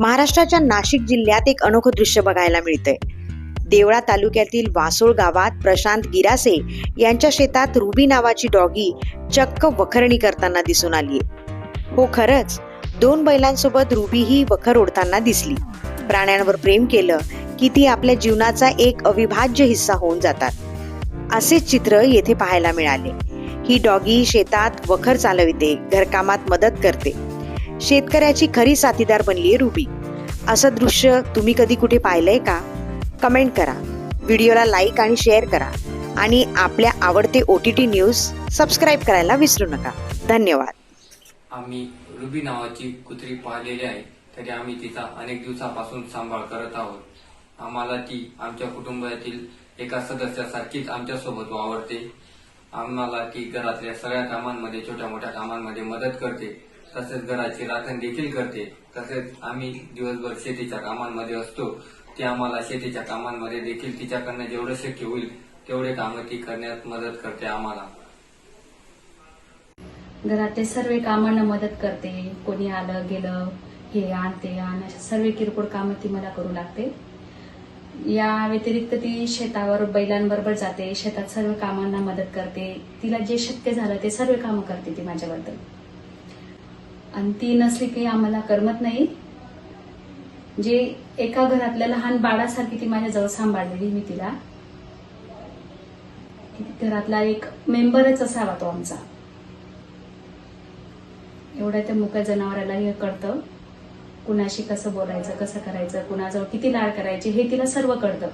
महाराष्ट्राच्या नाशिक जिल्ह्यात एक अनोखं दृश्य बघायला मिळतंय. देवळा तालुक्यातील वासोळ गावात प्रशांत गिरासे यांच्या शेतात रुबी नावाची डॉगी चक्क वखरणी करताना दिसून आलीये. हो खरंच दोन बैलांसोबत रुबी ही वखर ओढताना दिसली. प्राण्यांवर प्रेम केलं की ती आपल्या जीवनाचा एक अविभाज्य हिस्सा होऊन जातात. असेच चित्र येथे पाहायला मिळाले. ही डॉगी शेतात वखर चालविते घरकामात मदत करते. शेतकऱ्याची खरी साथीदार बनलीये रुबी. असं दृश्य तुम्ही कधी कुठे पाहिलंय का? कमेंट करा. व्हिडिओला लाईक आणि शेअर करा. आणि आपल्या आवडते O T T news subscribe करायला विसरू नका. धन्यवाद. आम्ही रुबी नावाची कुत्री पाहिलेली आहे. तरी आम्ही तिचा अनेक दिवसापासून सांभाळ करत आहोत. आम्हाला ती आमच्या कुटुंबातील एका सदस्यासारखीच आमच्यासोबत वावरते. आम्हाला ती घरातल्या सगळ्या कामांमध्ये छोट्या मोठ्या कामांमध्ये मदत करते. तसेच घराची राखण देखील करते. तसेच आम्ही दिवसभर शेतीच्या कामांमध्ये असतो. ती आम्हाला शेतीच्या कामांमध्ये देखील तिच्याकडनं जेवढं शक्य होईल तेवढे कामं ती करण्यात मदत करते आम्हाला. घरातले सर्व कामांना मदत करते. कोणी आलं गेलं हे आणते आण अशा सर्व किरकोळ कामं ती मला करू लागते. या व्यतिरिक्त ती शेतावर बैलांबरोबर जाते. शेतात सर्व कामांना मदत करते. तिला जे शक्य झालं ते सर्व कामं करते ती माझ्याबद्दल. आणि ती नसली की आम्हाला करमत नाही. जे एका घरातल्या लहान बाळासारखी ती माझ्या जवळ सांभाळलेली मी तिला. घरातला एक मेंबरच असावा तो आमचा. एवढ्या त्या मुक्या जनावराला हे कळतं. कुणाशी कसं बोलायचं कसं करायचं कुणाजवळ किती लाड करायचे हे तिला सर्व कळतं.